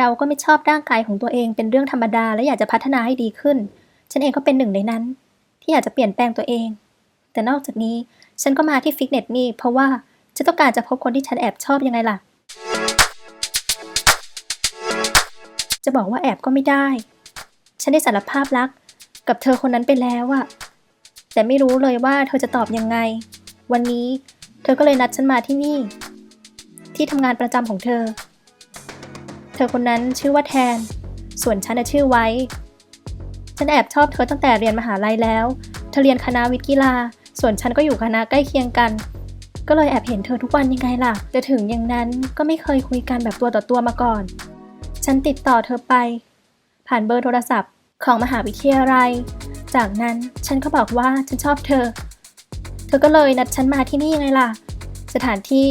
เราก็ไม่ชอบร่างกายของตัวเองเป็นเรื่องธรรมดาและอยากจะพัฒนาให้ดีขึ้น ฉันเองก็เป็นหนึ่งในนั้น ที่อยากจะเปลี่ยนแปลงตัวเอง แต่นอกจากนี้ฉันก็มาที่ฟิตเนสนี่เพราะว่าฉันต้องการจะพบคนที่ฉันแอบชอบยังไงล่ะ จะบอกว่าแอบก็ไม่ได้ ฉันได้สารภาพรัก กับเธอคนนั้นไปแล้วอะแต่ไม่รู้เลยว่าเธอจะตอบยังไง วันนี้เธอก็เลยนัดฉันมาที่นี่ ที่ทำงานประจำของเธอ ธอคนนั้นชื่อว่าแทน ส่วนฉันน่ะชื่อไว้ ฉันแอบชอบเธอตั้งแต่เรียนมหาลัยแล้ว เธอเรียนคณะวิทย์กีฬา ส่วนฉันก็อยู่คณะใกล้เคียงกัน ก็เลยแอบเห็นเธอทุกวันยังไงล่ะแต่ถึงอย่างนั้นก็ไม่เคยคุยกันแบบตัวต่อตัวมาก่อน ฉันติดต่อเธอไป ผ่านเบอร์โทรศัพท์ของมหาวิทยาลัย จากนั้นฉันก็บอกว่าฉันชอบเธอ เธอก็เลยนัดฉันมาที่นี่ยังไงล่ะ สถานที่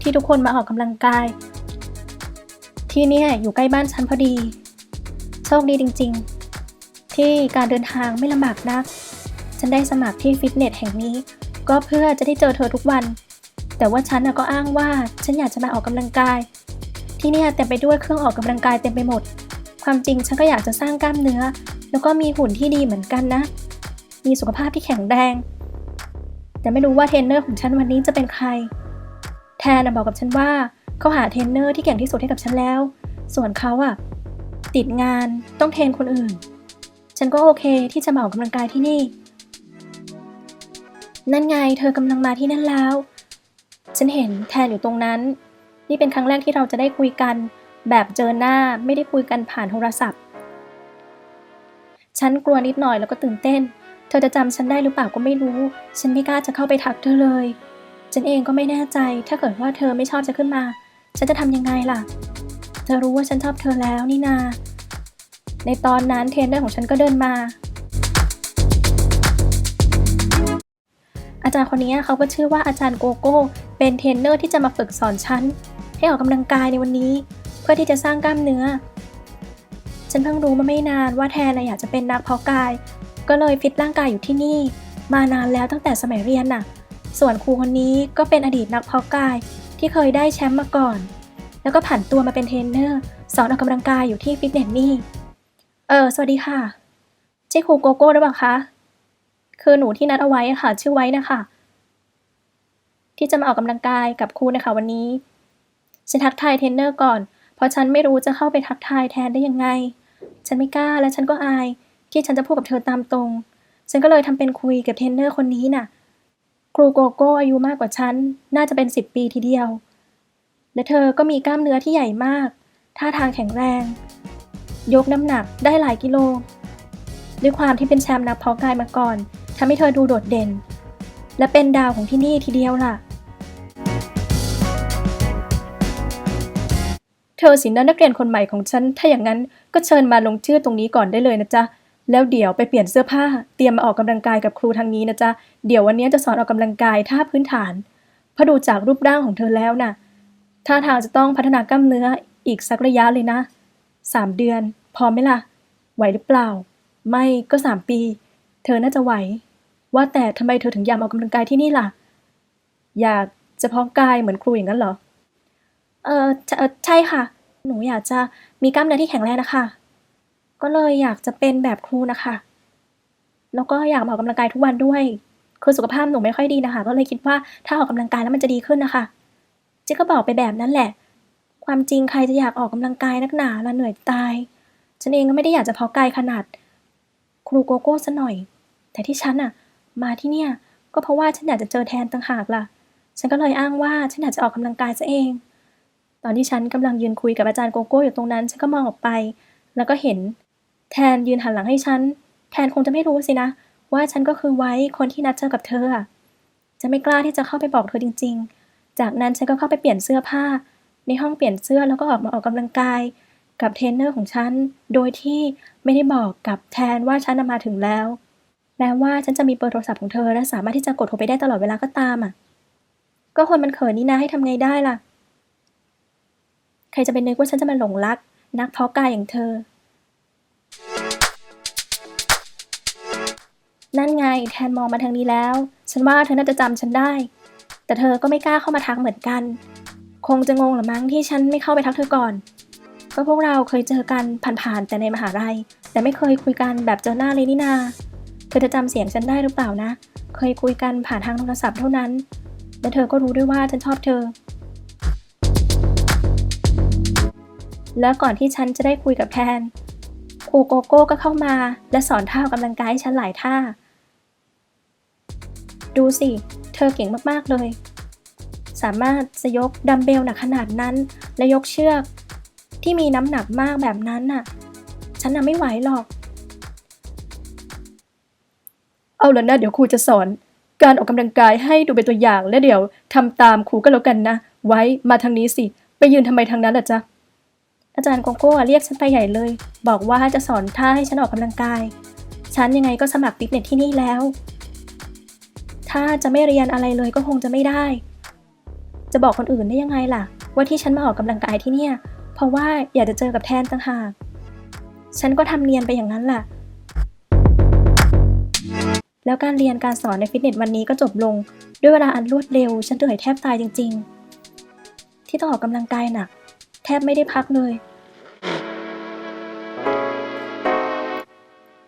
ที่ทุกคนมาออกกำลังกาย ที่เนี่ยอยู่ใกล้บ้านฉันพอดี โชคดีจริงๆ ที่การเดินทางไม่ลำบากนัก ฉันได้สมัครที่ฟิตเนสแห่งนี้ ก็เพื่อจะได้เจอเธอทุกวัน แต่ว่าฉันก็อ้างว่าฉันอยากจะมาออกกำลังกาย ที่เนี่ยเต็มไปด้วยเครื่องออกกำลังกายเต็มไปหมด ความจริงฉันก็อยากจะสร้างกล้ามเนื้อ แล้วก็มีหุ่นที่ดีเหมือนกันนะ มีสุขภาพที่แข็งแรง แต่ไม่รู้ว่าเทรนเนอร์ของฉันวันนี้จะเป็นใคร แทนบอกกับฉันว่า เขาหาเทรนเนอร์ที่เก่งที่สุดให้กับฉันแล้ว ส่วนเขาอะติดงานต้องเทรนคนอื่น ฉันก็โอเคที่จะมาออกกำลังกายที่นี่ นั่นไงเธอกำลังมาที่นั่นแล้ว ฉันเห็นแทนอยู่ตรงนั้น นี่เป็นครั้งแรกที่เราจะได้คุยกัน แบบเจอหน้าไม่ได้คุยกันผ่านโทรศัพท์ ฉันกลัวนิดหน่อยแล้วก็ตื่นเต้น เธอจะจำฉันได้หรือเปล่าก็ไม่รู้ ฉันไม่กล้าจะเข้าไปทักเธอเลย ฉันเองก็ไม่แน่ใจ ถ้าเกิดว่าเธอไม่ชอบจะขึ้นมา ฉันจะทำยังไงล่ะ เธอรู้ว่าฉันชอบเธอแล้วนี่นา ในตอนนั้นเทรนเนอร์ของฉันก็เดินมา อาจารย์คนนี้เขาก็ชื่อว่าอาจารย์โกโก้ เป็นเทรนเนอร์ที่จะมาฝึกสอนฉัน ให้ออกกำลังกายในวันนี้ เพื่อที่จะสร้างกล้ามเนื้อ ฉันเพิ่งรู้มาไม่นานว่าแทนนะอยากจะเป็นนักเพาะกาย ก็เลยฟิตร่างกายอยู่ที่นี่ มานานแล้วตั้งแต่สมัยเรียนน่ะ ส่วนครูคนนี้ก็เป็นอดีตนักเพาะกาย ที่เคยได้แชมป์มาก่อน แล้วก็ผันตัวมาเป็นเทรนเนอร์สอนออกกำลังกายอยู่ที่ฟิตเนสนี่ เออ สวัสดีค่ะใช่ครูโกโก้หรือเปล่าคะ คือหนูที่นัดเอาไว้ค่ะ ชื่อไว้นะคะ ที่จะมาออกกำลังกายกับครูนะคะวันนี้ ฉันทักทายเทรนเนอร์ก่อน เพราะฉันไม่รู้จะเข้าไปทักทายแทนได้ยังไง ฉันไม่กล้าและฉันก็อาย ที่ฉันจะพูดกับเธอตามตรง ฉันก็เลยทำเป็นคุยกับเทรนเนอร์คนนี้น่ะ ครูโกโก้อายุมากกว่าฉัน น่าจะเป็นสิบปีทีเดียว และเธอก็มีกล้ามเนื้อที่ใหญ่มาก ท่าทางแข็งแรง ยกน้ำหนักได้หลายกิโล ด้วยความที่เป็นแชมป์นักเพาะกายมาก่อนทำให้เธอดูโดดเด่น และเป็นดาวของที่นี่ทีเดียวล่ะ เธอสินะนักเรียนคนใหม่ของฉัน ถ้าอย่างนั้นก็เชิญมาลงชื่อตรงนี้ก่อนได้เลยนะจ๊ะ แล้วเดี๋ยวไปเปลี่ยนเสื้อผ้า เตรียมมาออกกำลังกายกับครูทางนี้นะจ๊ะ เดี๋ยววันนี้จะสอนออกกำลังกายท่าพื้นฐานพราะดูจากรูปร่างของเธอแล้วน่ะ ท่าทางจะต้องพัฒนากล้ามเนื้ออีกสักระยะเลยนะ สามเดือน พอไหมล่ะ ไหวหรือเปล่า ไม่ก็สามปี เธอน่าจะไหว ว่าแต่ทำไมเธอถึงอยากออกกำลังกายที่นี่ล่ะ อยากจะเพาะกายเหมือนครูอย่างนั้นเหรอ เออเอ่อใช่ค่ะ หนูอยากจะมีกล้ามเนื้อที่แข็งแรงนะคะ ก็เลยอยากจะเป็นแบบครูนะคะ แล้วก็อยากออกกำลังกายทุกวันด้วย คือสุขภาพหนูไม่ค่อยดีนะคะ ก็เลยคิดว่าถ้าออกกำลังกายแล้วมันจะดีขึ้นนะคะเจ๊ก็บอกไปแบบนั้นแหละ ความจริงใครจะอยากออกกำลังกายนักหนาละเหนื่อยตาย ฉันเองก็ไม่ได้อยากจะเพาะกายขนาด ครูโกโก้ซะหน่อย แต่ที่ฉันอะมาที่เนี่ยก็เพราะว่าฉันอยากจะเจอแทนต่างหากล่ะ ฉันก็เลยอ้างว่าฉันอยากจะออกกำลังกายซะเอง ตอนที่ฉันกำลังยืนคุยกับอาจารย์โกโก้อยู่ตรงนั้น ฉันก็มองออกไป แล้วก็เห็น แทนยืนหันหลังให้ฉัน แทนคงจะไม่รู้สินะ ว่าฉันก็คือไว้คนที่นัดเจอกับเธอ จะไม่กล้าที่จะเข้าไปบอกเธอจริง ๆ จากนั้นฉันก็เข้าไปเปลี่ยนเสื้อผ้า ในห้องเปลี่ยนเสื้อแล้วก็ออกมาออกกำลังกาย กับเทรนเนอร์ของฉัน โดยที่ไม่ได้บอกกับแทนว่าฉันน่ะมาถึงแล้วแม้ว่าฉันจะมีเบอร์โทรศัพท์ของเธอและสามารถที่จะกดโทรไปได้ตลอดเวลาก็ตามอะ ก็คนมันเขินนี่นะให้ทำไงได้ล่ะ ใครจะไปนึกว่าฉันจะมาหลงรัก นักเพาะกายอย่างเธอ นั่นไงแทนมองมาทางนี้แล้ว ฉันว่าเธอน่าจะจำฉันได้ แต่เธอก็ไม่กล้าเข้ามาทักเหมือนกัน คงจะงงหรือมั้งที่ฉันไม่เข้าไปทักเธอก่อน ก็พวกเราเคยเจอกันผ่านๆแต่ในมหาลัย แต่ไม่เคยคุยกันแบบเจอหน้าเลยนี่นา เธอจะจำเสียงฉันได้หรือเปล่านะ เคยคุยกันผ่านทางโทรศัพท์เท่านั้น และเธอก็รู้ด้วยว่าฉันชอบเธอ แล้วก่อนที่ฉันจะได้คุยกับแทนครูโกโก้ก็เข้ามาและสอนท่าออกกำลังกายให้ฉันหลายท่า ดูสิ เธอเก่งมากๆเลย สามารถจะยกดัมเบลหนักขนาดนั้น และยกเชือก ที่มีน้ำหนักมากแบบนั้นน่ะ ฉันน่ะไม่ไหวหรอก เอาละนะเดี๋ยวครูจะสอน การออกกำลังกายให้ดูเป็นตัวอย่างและเดี๋ยวทำตามครูก็แล้วกันนะ ไว้มาทางนี้สิ ไปยืนทำไมทางนั้นล่ะจ๊ะอาจารย์โกโก้เรียกฉันไปใหญ่เลย บอกว่าจะสอนท่าให้ฉันออกกำลังกาย ฉันยังไงก็สมัครฟิตเนสที่นี่แล้ว ถ้าจะไม่เรียนอะไรเลยก็คงจะไม่ได้ จะบอกคนอื่นได้ยังไงล่ะ ว่าที่ฉันมาออกกำลังกายที่เนี่ย เพราะว่าอยากจะเจอกับแทนต่างหาก ฉันก็ทำเนียนไปอย่างนั้นล่ะ แล้วการเรียนการสอนในฟิตเนสวันนี้ก็จบลง ด้วยเวลาอันรวดเร็ว ฉันเหนื่อยแทบตายจริง ๆ ที่ต้องออกกำลังกายหนักแทบไม่ได้พักเลย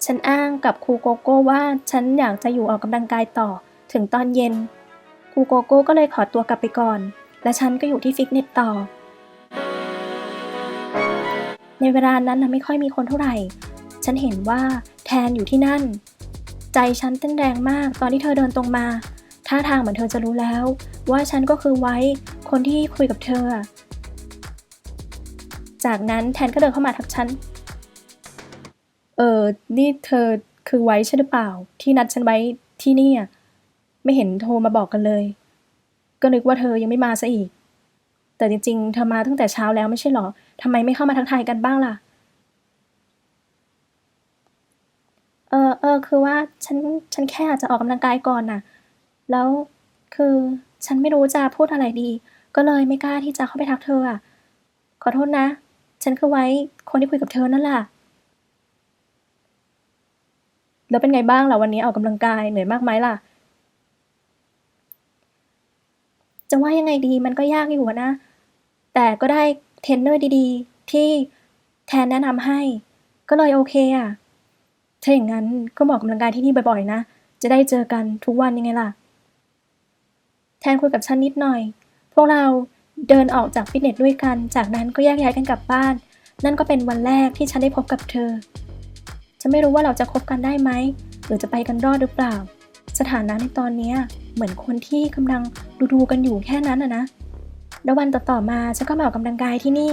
ฉันอ้างกับครูโกโก้ว่าฉันอยากจะอยู่ออกกำลังกายต่อ ถึงตอนเย็นคูโกโก้ก็เลยขอตัวกลับไปก่อน และฉันก็อยู่ที่ฟิตเนสต่อ ในเวลานั้นนะไม่ค่อยมีคนเท่าไหร่ ฉันเห็นว่าแทนอยู่ที่นั่น ใจฉันเต้นแรงมากตอนที่เธอเดินตรงมา ท่าทางเหมือนเธอจะรู้แล้ว ว่าฉันก็คือไว้คนที่คุยกับเธอ จากนั้นแทนก็เดินเข้ามาทักฉัน เออ นี่เธอคือไว้ใช่หรือเปล่า ที่นัดฉันไว้ที่นี่อะ ไม่เห็นโทรมาบอกกันเลย ก็นึกว่าเธอยังไม่มาซะอีก แต่จริงๆเธอมาตั้งแต่เช้าแล้วไม่ใช่หรอทำไมไม่เข้ามาทักทายกันบ้างล่ะ เออเออคือว่าฉันฉันแค่อาจจะออกกำลังกายก่อนน่ะ แล้วคือฉันไม่รู้จะพูดอะไรดี ก็เลยไม่กล้าที่จะเข้าไปทักเธออะ ขอโทษนะ ฉันคือไว้คนที่คุยกับเธอนั่นแหละแล้วเป็นไงบ้างล่ะวันนี้ออกกำลังกายเหนื่อยมากไหมล่ะ จะว่ายังไงดีมันก็ยากอยู่นะ แต่ก็ได้เทรนเนอร์ดีๆ ที่แทนแนะนำให้ ก็เลยโอเคอะถ้าอย่างนั้นก็มออกกำลังกายที่นี่บ่อยๆนะ จะได้เจอกันทุกวันยังไงล่ะ แทนคุยกับฉันนิดหน่อย พวกเราเดินออกจากฟิตเนสด้วยกัน จากนั้นก็แยกย้ายกันกลับบ้าน นั่นก็เป็นวันแรกที่ฉันได้พบกับเธอ ฉันไม่รู้ว่าเราจะคบกันได้ไหม หรือจะไปกันรอดหรือเปล่า สถานะในตอนนี้เหมือนคนที่กำลังดูดูกันอยู่แค่นั้นอะนะแล้ววันต่อๆมาฉันก็มาออกกำลังกายที่นี่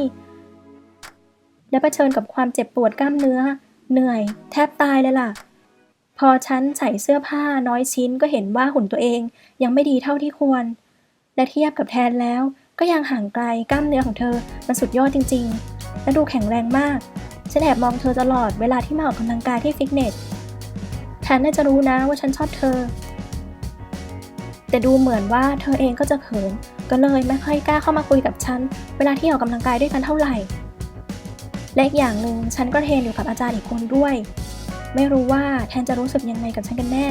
และเผชิญกับความเจ็บปวดกล้ามเนื้อ เหนื่อย แทบตายเลยล่ะ พอฉันใส่เสื้อผ้าน้อยชิ้นก็เห็นว่าหุ่นตัวเองยังไม่ดีเท่าที่ควร และเทียบกับแทนแล้ว ก็ยังห่างไกลกล้ามเนื้อของเธอมันสุดยอดจริง ๆ และดูแข็งแรงมากฉันแอบมองเธอตลอดเวลาที่มาออกกำลังกายที่ฟิตเนส แทนน่าจะรู้นะว่าฉันชอบเธอ แต่ดูเหมือนว่าเธอเองก็จะเขิน ก็เลยไม่ค่อยกล้าเข้ามาคุยกับฉัน เวลาที่ออกกำลังกายด้วยกันเท่าไหร่ และอีกอย่างหนึ่งฉันก็เทรนอยู่กับอาจารย์อีกคนด้วย ไม่รู้ว่าแทนจะรู้สึกยังไงกับฉันกันแน่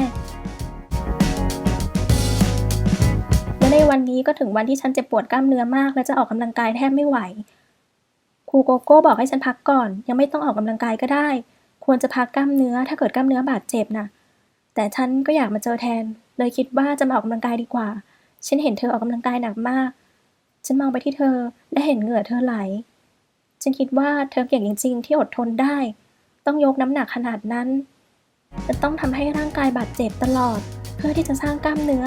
และในวันนี้ก็ถึงวันที่ฉันเจ็บปวดกล้ามเนื้อมาก และจะออกกำลังกายแทบไม่ไหวครูโกโก้บอกให้ฉันพักก่อน ยังไม่ต้องออกกำลังกายก็ได้ ควรจะพักกล้ามเนื้อถ้าเกิดกล้ามเนื้อบาดเจ็บน่ะ แต่ฉันก็อยากมาเจอแทน เลยคิดว่าจะมาออกกำลังกายดีกว่า ฉันเห็นเธอออกกำลังกายหนักมาก ฉันมองไปที่เธอและเห็นเหงื่อเธอไหล ฉันคิดว่าเธอเก่งจริง ๆ ที่อดทนได้ ต้องยกน้ำหนักขนาดนั้นจะต้องทำให้ร่างกายบาดเจ็บตลอด เพื่อที่จะสร้างกล้ามเนื้อ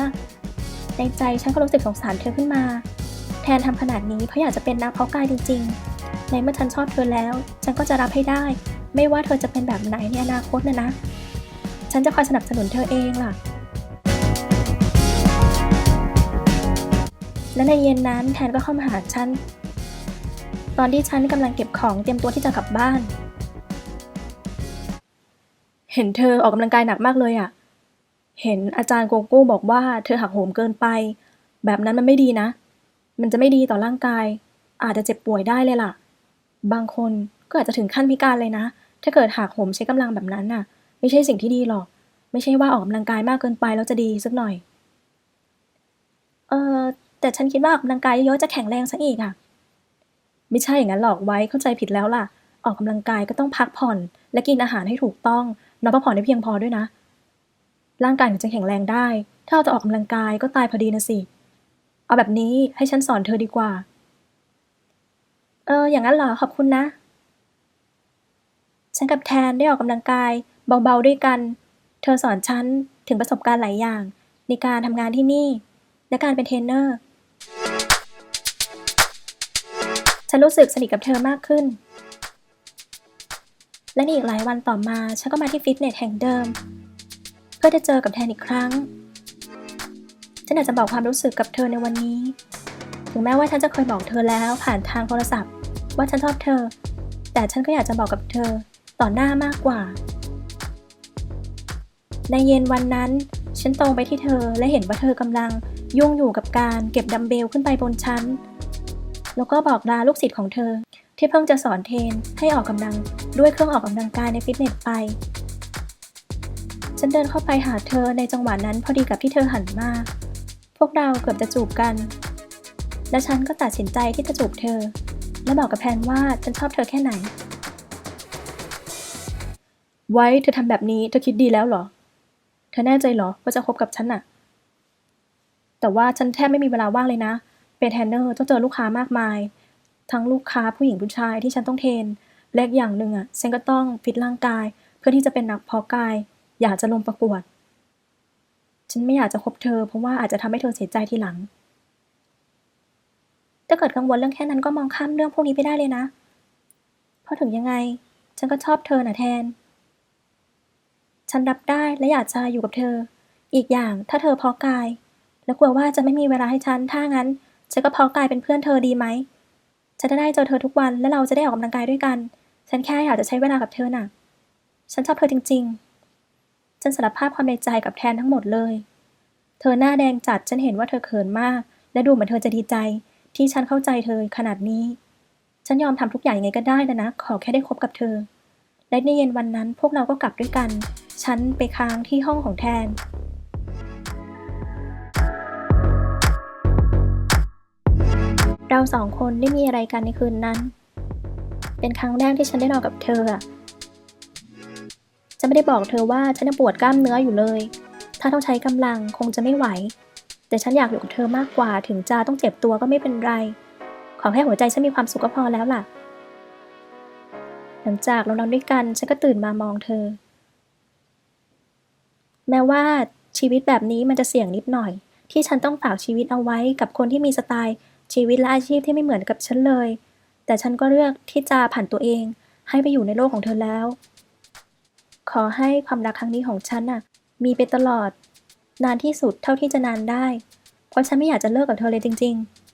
ในใจฉันก็รู้สึกสงสารเธอขึ้นมา แทนทำขนาดนี้เพราะอยากจะเป็นนักเพาะกายจริง ๆ ในเมื่อฉันชอบเธอแล้ว ฉันก็จะรับให้ได้ ไม่ว่าเธอจะเป็นแบบไหนในอนาคตนะนะ ฉันจะคอยสนับสนุนเธอเองล่ะ และในเย็นนั้นแทนก็เข้ามาหาฉัน ตอนที่ฉันกำลังเก็บของเตรียมตัวที่จะกลับบ้าน เห็นเธอออกกำลังกายหนักมากเลยอะ่ะ เห็นอาจารย์โกโก้บอกว่าเธอหักโหมเกินไป แบบนั้นมันไม่ดีนะ มันจะไม่ดีต่อร่างกาย อาจจะเจ็บป่วยได้เลยล่ะ บางคน ก็อาจจะถึงขั้นพิการเลยนะ ถ้าเกิดหักโหมใช้กำลังแบบนั้นน่ะ ไม่ใช่สิ่งที่ดีหรอก ไม่ใช่ว่าออกกำลังกายมากเกินไปแล้วจะดีสักหน่อย เออแต่ฉันคิดว่าออกกำลังกายเยอะจะแข็งแรงซะอีกอะไม่ใช่อย่างนั้นหรอกไว้เข้าใจผิดแล้วล่ะ ออกกำลังกายก็ต้องพักผ่อน และกินอาหารให้ถูกต้อง นอนพักผ่อนให้เพียงพอด้วยนะ ร่างกายถึงจะแข็งแรงได้ ถ้าเราจะออกกำลังกายก็ตายพอดีนะสิ เอาแบบนี้ให้ฉันสอนเธอดีกว่า เอออย่างนั้นเหรอขอบคุณนะ ฉันกับแทนได้ออกกำลังกายเบาๆด้วยกัน เธอสอนฉันถึงประสบการณ์หลายอย่าง ในการทำงานที่นี่ และการเป็นเทรนเนอร์ ฉันรู้สึกสนิทกับเธอมากขึ้น และในอีกหลายวันต่อมา ฉันก็มาที่ฟิตเนสแห่งเดิม เพื่อจะเจอกับแทนอีกครั้ง ฉันอยากจะบอกความรู้สึกกับเธอในวันนี้ ถึงแม้ว่าฉันจะเคยบอกเธอแล้วผ่านทางโทรศัพท์ ว่าฉันชอบเธอ แต่ฉันก็อยากจะบอกกับเธอ ต่อหน้ามากกว่า ในเย็นวันนั้น ฉันตรงไปที่เธอและเห็นว่าเธอกำลังยุ่งอยู่กับการเก็บดัมเบลขึ้นไปบนชั้น แล้วก็บอกลาลูกศิษย์ของเธอ ที่เพิ่งจะสอนเทนให้ออกกำลังด้วยเครื่องออกกำลังกายในฟิตเนสไป ฉันเดินเข้าไปหาเธอในจังหวะนั้นพอดีกับที่เธอหันมา พวกเราเกือบจะจูบกัน และฉันก็ตัดสินใจที่จะจูบเธอ และบอกกับแพนว่าฉันชอบเธอแค่ไหน ไว้เธอทำแบบนี้เธอคิดดีแล้วเหรอ เธอแน่ใจเหรอว่าจะคบกับฉันน่ะ แต่ว่าฉันแทบไม่มีเวลาว่างเลยนะ เป็นเทนเนอร์ต้องเจอลูกค้ามากมาย ทั้งลูกค้าผู้หญิงผู้ชายที่ฉันต้องเทรนและอีกอย่างหนึ่งอะฉันก็ต้องฟิตร่างกาย เพื่อที่จะเป็นนักเพาะกาย อยากจะลงประกวด ฉันไม่อยากจะคบเธอ เพราะว่าอาจจะทำให้เธอเสียใจทีหลัง ถ้าเกิดกังวลเรื่องแค่นั้นก็มองข้ามเรื่องพวกนี้ไปได้เลยนะ เพราะถึงยังไง ฉันก็ชอบเธอน่ะแทน ฉันรับได้และอยากจะอยู่กับเธอ อีกอย่างถ้าเธอพาะกาย แล้วกลัวว่าจะไม่มีเวลาให้ฉัน ถ้างั้น ฉันก็พาะกายเป็นเพื่อนเธอดีไหม ฉันจะได้เจอเธอทุกวันและเราจะได้ออกกำลังกายด้วยกัน ฉันแค่อยากจะใช้เวลากับเธอน่ะ ฉันชอบเธอจริง ๆ ฉันสารภาพความในใจกับแทนทั้งหมดเลย เธอหน้าแดงจัดฉันเห็นว่าเธอเขินมาก และดูเหมือนเธอจะดีใจ ที่ฉันเข้าใจเธอขนาดนี้ ฉันยอมทำทุกอย่างยังไงก็ได้นะนะ ขอแค่ได้คบกับเธอ และในเย็นวันนั้นพวกเราก็กลับด้วยกัน ฉันไปค้างที่ห้องของแทน เราสองคนได้มีอะไรกันในคืนนั้น เป็นครั้งแรกที่ฉันได้นอนกับเธออะฉันไม่ได้บอกเธอว่าฉันยังปวดกล้ามเนื้ออยู่เลย ถ้าต้องใช้กำลังคงจะไม่ไหว แต่ฉันอยากอยู่กับเธอมากกว่าถึงจะต้องเจ็บตัวก็ไม่เป็นไร ขอแค่หัวใจฉันมีความสุขก็พอแล้วล่ะ ลังจากเรานอนด้วยกัน ฉันก็ตื่นมามองเธอ แม้ว่าชีวิตแบบนี้มันจะเสี่ยงนิดหน่อย ที่ฉันต้องฝากชีวิตเอาไว้กับคนที่มีสไตล์ ชีวิตและอาชีพที่ไม่เหมือนกับฉันเลย แต่ฉันก็เลือกที่จะผ่านตัวเอง ให้ไปอยู่ในโลกของเธอแล้ว ขอให้ความรักครั้งนี้ของฉันน่ะ มีไปตลอด นานที่สุดเท่าที่จะนานได้ เพราะฉันไม่อยากจะเลิกกับเธอเลยจริง ๆ